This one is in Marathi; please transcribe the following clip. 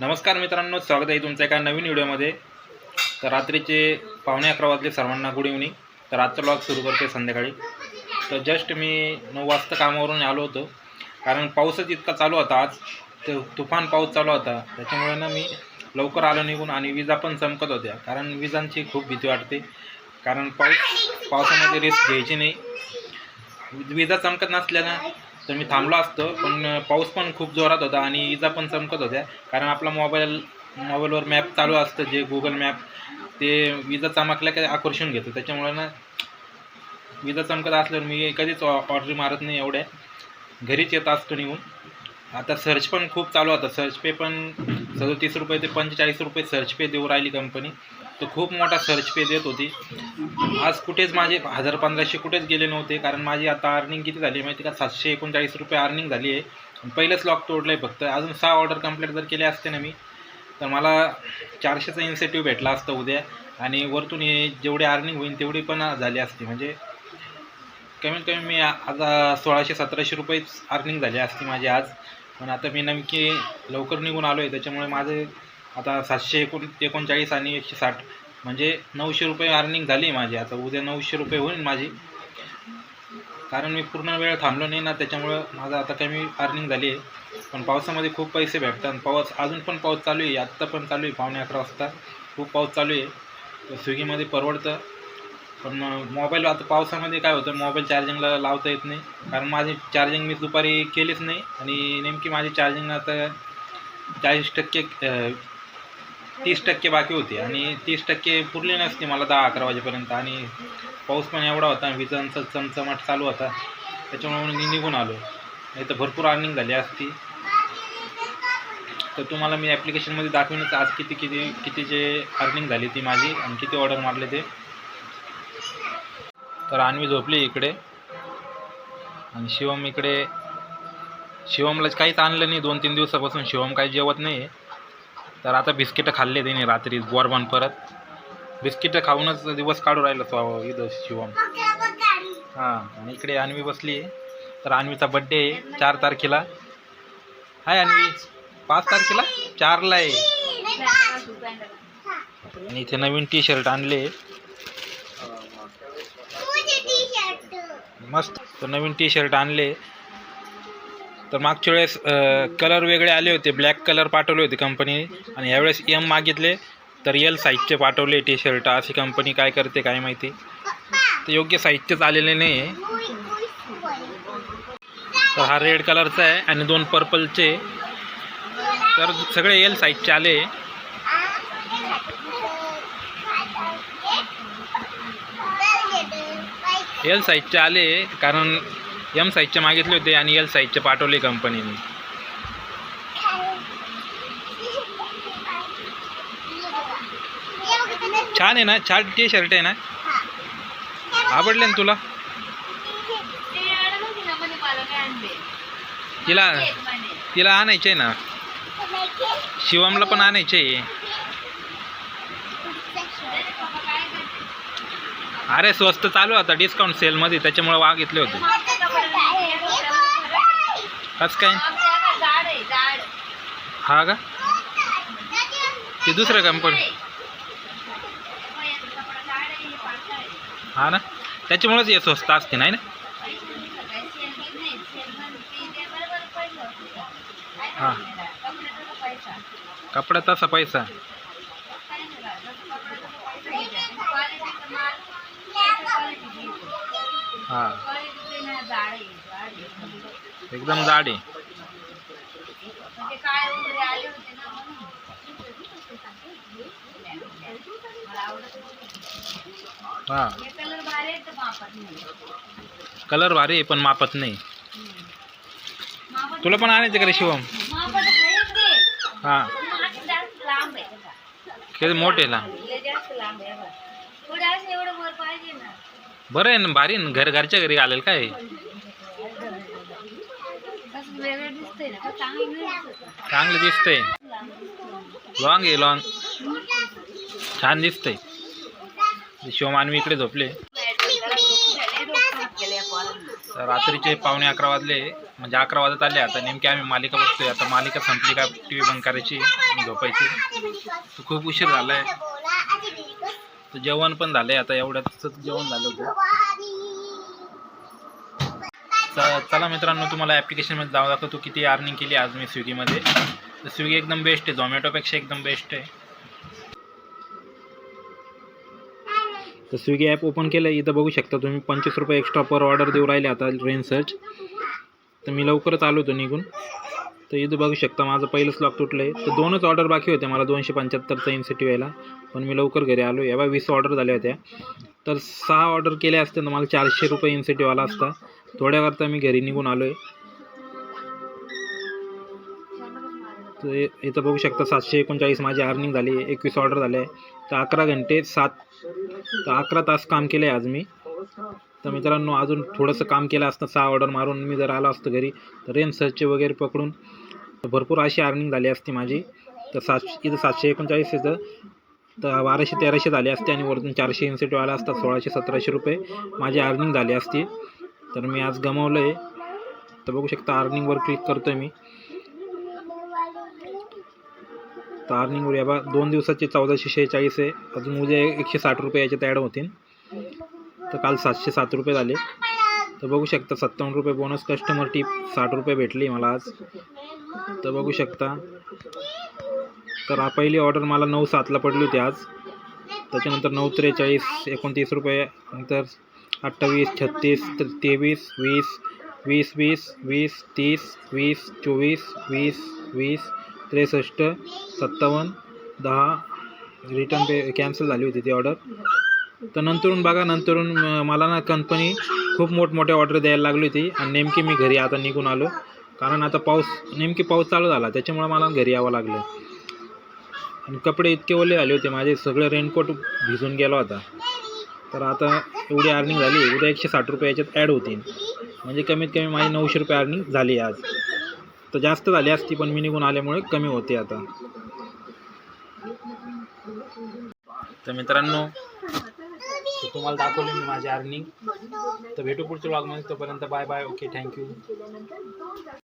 नमस्कार मित्रांनो स्वागत आहे तुमचं एका नवीन व्हिडिओमध्ये. तर रात्रीचे पावणे अकरा वाजले सर्वांना गुड इव्हनिंग. तर आजचा ब्लॉग सुरू करते संध्याकाळी. तर जस्ट मी नऊ वाजता कामावरून आलो होतो. कारण पाऊसच इतका चालू होता आज. तर तुफान पाऊस चालू होता. त्याच्यामुळे ना मी लवकर आलो निघून आणि विजा पण चमकत होत्या. कारण विजांची खूप भीती वाटते. कारण पाऊस पावसामध्ये रिस्क घ्यायची नाही. विजा चमकत नसल्यानं तर मी थांबलो असतो पण पाऊस पण खूप जोरात होता आणि इजा पण चमकत होत्या. कारण आपला मोबाईल मोबाईलवर मॅप चालू असतं जे गुगल मॅप ते विजा चमकल्या काही आकर्षून घेतं. त्याच्यामुळे ना विजा चमकत असल्यावर मी कधीच ऑर्डर मारत नाही एवढ्या. घरीच येत असतो निघून. आता सर्च पण खूप चालू होता. सर्च पे पण सदोतीस रुपये ते पंचेचाळीस रुपये सर्च पे देऊ राहिली कंपनी तर खूप मोठा सर्च पे देत होती. आज कुठेच माझे हजार पंधराशे कुठेच गेले नव्हते कारण माझी आता अर्निंग किती झाली आहे माहिती का? सातशे एकोणचाळीस रुपये अर्निंग झाली आहे. पहिलंच लॉक तोडलं आहे फक्त. अजून सहा ऑर्डर कंप्लीट जर केले असते ना मी तर मला चारशेचा इन्सेटिव्ह भेटला असतं उद्या. आणि वरतून हे जेवढे अर्निंग होईल तेवढी पण झाली असती. म्हणजे कमीत कमी मी आता सोळाशे सतराशे रुपयेच अर्निंग झाली असती माझी आज. पण आता मी नमकी लवकर निघून आलो आहे त्याच्यामुळे माझे आता सातशे एकोण एकोणचाळीस आणि एकशे साठ. म्हणजे नऊशे रुपये अर्निंग झाली माझी. आता उद्या नऊशे रुपये होईल माझी. कारण मी पूर्ण वेळ थांबलो नाही ना त्याच्यामुळं माझं आता कमी अर्निंग झाली आहे. पण पावसामध्ये खूप पैसे भेटतात. पाऊस अजून पण पाऊस चालू आहे. आत्ता पण चालू आहे पावणे अकरा वाजता. खूप पाऊस चालू आहे. स्विगीमध्ये परवडतं. पण मोबाईल आता पावसामध्ये काय होतं मोबाईल चार्जिंगला लावता येत नाही. कारण माझी चार्जिंग मी दुपारी केलीच नाही. आणि नेमकी माझी चार्जिंग आता चाळीस टक्के तीस टक्के बाकी होती आणि तीस टक्के पुरली नसती मला दहा अकरा वाजेपर्यंत आणि पाऊस पण एवढा होता विजांचा चमचमाट चालू होता. त्याच्यामुळे मी निघून आलो. नाही तर भरपूर अर्निंग झाली असती. तर तुम्हाला मी ॲप्लिकेशनमध्ये दाखवीनच आज किती किती किती जे अर्निंग झाली ती माझी आणि किती ऑर्डर मारले ते. तर आणवी झोपली इकडे. आणि शिवम इकडे. शिवमला काहीच आणलं नाही. दोन तीन दिवसापासून शिवम काही जेवत नाही आहे तर आता बिस्किटं खाल्ले त्याने रात्री बोरबन परत. बिस्किटं खाऊनच दिवस काढू राहिला तो इथं शिवम. हां आणि इकडे अन्वी बसली आहे. तर अन्वीचा बड्डे आहे चार तारखेला. हाय अन्वी पाच तारखेला? चारला आहे. आणि इथे नवीन टी शर्ट आणले. मस्त. तर नवीन टी शर्ट आणले. तर मागच्या वेळेस कलर वेगळे आले होते. ब्लॅक कलर पाठवले होते कंपनी आणि यावेळेस एम मागितले. तर एल साईजचे पाठवले टी शर्ट अशी कंपनी काय करते काय माहिती? तर योग्य साईजचेच आलेले नाही आहे तर हा रेड कलरचा आहे आणि दोन पर्पलचे तर सगळे एल साईजचे आले. एल साईजचे आले कारण एम साईजचे मागितले होते आणि एल साईजचे पाठवले कंपनीने छान आहे ना? छान टी शर्ट आहे ना? आवडले ना तुला? तिला तिला आणायचे आहे ना? शिवमला पण आणायचे आहे. अरे स्वस्त चालू आता डिस्काउंट सेलमध्ये त्याच्यामुळे वाघ घेतले होते. कसं काय? हा का? ते दुसरं कंपनी हा ना? त्याच्यामुळेच हे स्वस्त असते नाही ना? हां. कपडा तसा पैसा. हां. एकदम जाड आहे. हां. कलर भारी आहे पण मापत नाही. तुला पण आणायचं का रे शिवम? हां. मोठे ना? बरं आहे ना भारी घर घरच्या घरी आलेलं काय? चांगलं दिसतंय. लॉंग आहे लॉंग छान दिसतंय. शिवमानवी इकडे झोपले. रात्रीचे पावणे अकरा वाजले. म्हणजे अकरा वाजत आले. आता नेमकी आम्ही मालिका बघतोय. आता मालिका संपली का टी व्ही बंद करायची झोपायची. खूप उशीर झालाय. जेवण पण झालंय. आता एवढ्याच जेवण झालं होतं. चला मित्रांनो तुम्हाला ॲप्लिकेशनमध्ये जावं दाखवतो किती अर्निंग केली आज मी स्विगीमध्ये? तर स्विगी एकदम बेस्ट आहे. झोमॅटोपेक्षा एकदम बेस्ट आहे. तर स्विगी ॲप ओपन केलं इथं बघू शकता तुम्ही पंचवीस रुपये एक्स्ट्रा पर ऑर्डर देऊ राहिले आता रेन सर्च तर मी लवकरच आलो होतो निघून. तर इथं बघू शकता माझं पहिलंच लॉक तुटलं आहे तर दोनच ऑर्डर बाकी होते मला दोनशे पंच्याहत्तरचा इन्सेटिव्ह यायला. पण मी लवकर घरी आलो. या याबा वीस ऑर्डर झाल्या होत्या. तर सहा ऑर्डर केल्या असते तर मला चारशे रुपये इन्सेटिव्ह आला असता. थोड्याकरता मी घरी निघून आलो आहे तर इथं बघू शकता सातशे एकोणचाळीस माझी अर्निंग झाली एकवीस ऑर्डर झाले आहे. तर अकरा घंटे सात तर अकरा तास काम केलं आहे आज मी. तर मित्रांनो अजून थोडंसं काम केलं असतं सहा ऑर्डर मारून मी जर आलो असतो घरी तर रेन सर्चचे वगैरे पकडून भरपूर अशी अर्निंग झाली असती माझी. तर सातशे इथं सातशे एकोणचाळीस इथं. तर बाराशे तेराशे झाले असते आणि वरतून चारशे इन्सेटिव्ह आला असता सोळाशे सतराशे रुपये. माझी अर्निंग झाली असती. तर मी आज गमावलं आहे तर बघू शकता अर्निंगवर क्लिक करतो आहे मी. तर अर्निंगवर या बा दोन दिवसाचे चौदाशे शेहेचाळीस आहे. अजून उद्या एकशे साठ रुपये याच्यात ॲड होतील. तर काल सातशे सात रुपये झाले. तर बघू शकता सत्तावन्न रुपये बोनस कस्टमर टीप साठ रुपये भेटली मला आज. तर बघू शकता. तर हा पहिली ऑर्डर मला नऊ सातला पडली होती आज. त्याच्यानंतर नऊ त्रेचाळीस एकोणतीस रुपये नंतर अठ्ठावीस छत्तीस तेवीस वीस वीस वीस वीस तीस वीस चोवीस वीस वीस त्रेसष्ट सत्तावन्न दहा. रिटर्न पे कॅन्सल झाली होती ती ऑर्डर तर नंतरून बघा नंतरून मला ना कंपनी खूप मोठमोठे ऑर्डर द्यायला लागली होती आणि नेमकी मी घरी आता निघून आलो. कारण आता पाऊस नेमकी पाऊस चालू झाला त्याच्यामुळे मला घरी यावं लागलं. आणि कपडे इतके ओले आले होते माझे सगळे रेनकोट भिजून गेला होता. तर आता एवढी अर्निंग झाली उद्या एकशे साठ रुपये याच्यात ॲड होतील. म्हणजे कमीत कमी माझी नऊशे रुपये अर्निंग झाली आज. तर जास्त झाली असती पण मी निघून आल्यामुळे कमी होते आता. तर मित्रांनो तर तुम्हाला दाखवले मी माझी अर्निंग तर भेटू पुढच्या ब्लॉगमध्ये तोपर्यंत बाय बाय ओके थँक्यू